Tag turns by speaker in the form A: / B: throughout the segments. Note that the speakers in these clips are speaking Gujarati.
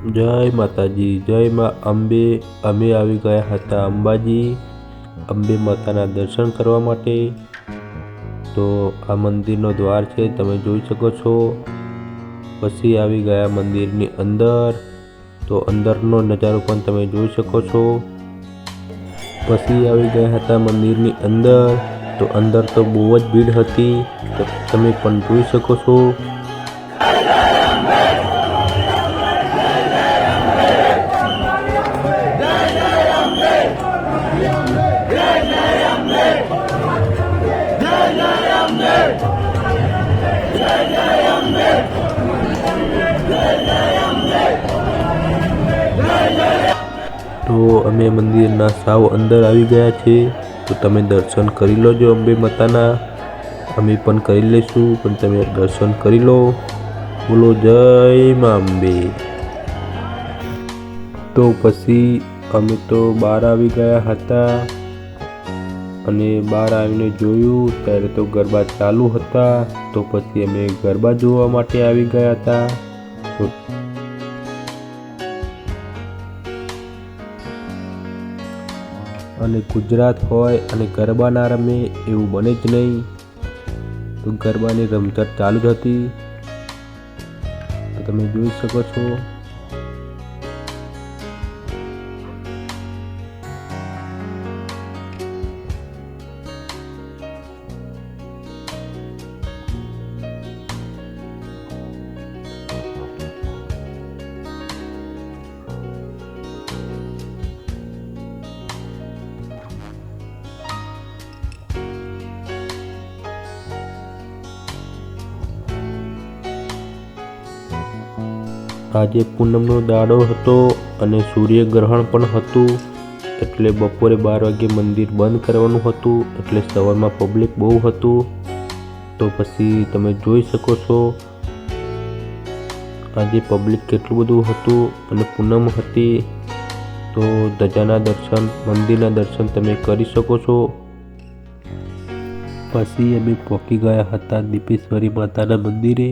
A: જય માતાજી, જય માં અંબે. અમે આવી ગયા હતા અંબાજી અંબે માતાના દર્શન કરવા માટે. તો આ મંદિરનો દ્વાર છે, તમે જોઈ શકો છો. પછી આવી ગયા મંદિરની અંદર. તો અંદરનો નજારો પણ તમે જોઈ શકો છો. પછી આવી ગયા હતા મંદિરની અંદર. તો અંદર તો બહુ જ ભીડ હતી. તમે પણ જોઈ શકો છો. તો અમે મંદિરના સાવ અંદર આવી ગયા છે તો તમે દર્શન કરી લોજો અંબે માતાના. અમે પણ કરી લઈશું, પણ તમે દર્શન કરી લો. બોલો જય મા અંબે. તો પછી અમે તો બહાર આવી ગયા હતા અને બહાર આવીને જોયું, ત્યારે તો ગરબા ચાલુ હતા. તો પછી અમે ગરબા જોવા માટે આવી ગયા હતા. અને ગુજરાત હોય અને ગરબા ના રમે એવું બને જ નહીં. તો ગરબાની રમઝટ ચાલુ જ હતી. તો તમે જોઈ શકો છો. આજે પૂનમનો દાડો હતો અને સૂર્યગ્રહણ પણ હતું, એટલે બપોરે બાર વાગે મંદિર બંધ કરવાનું હતું, એટલે સવારમાં પબ્લિક બહુ હતું. તો પછી તમે જોઈ શકો છો, આજે પબ્લિક કેટલું બધું હતું અને પૂનમ હતી. તો ધજાના દર્શન, મંદિરના દર્શન તમે કરી શકો છો. પછી અમે પહોંચી ગયા હતા દીપેશ્વરી માતાના મંદિરે.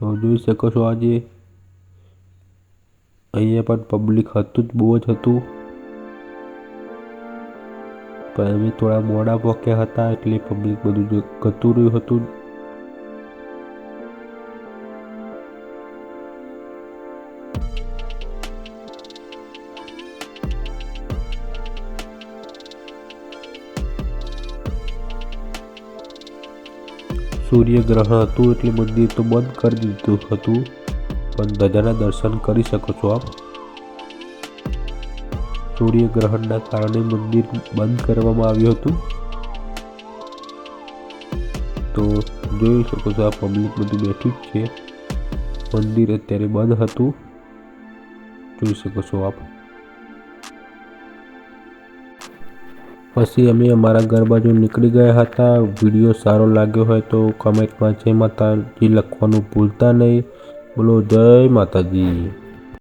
A: તો જોઈ શકો છો આજે અહીંયા પણ પબ્લિક હતું જ, બહુ જ હતું. પણ અમે થોડા મોડા પોક્યા હતા એટલે પબ્લિક બધું ગતું રહ્યું હતું. સૂર્યગ્રહણ હતું એટલે મંદિર તો બંધ કરી દીધું હતું. પણ ધજાના દર્શન કરી શકો છો આપ. સૂર્યગ્રહણના કારણે મંદિર બંધ કરવામાં આવ્યું હતું. તો જોઈ શકો છો આ પબ્લિક બધું બેઠું જ છે. મંદિર અત્યારે બંધ હતું. જોઈ શકો છો આપ. પછી અમે અમારા ઘર બાજુ નીકળી ગયા હતા. વીડિયો સારો લાગ્યો હોય તો કમેન્ટમાં જય માતાજી લખવાનું ભૂલતા નહીં. બોલો જય માતાજી.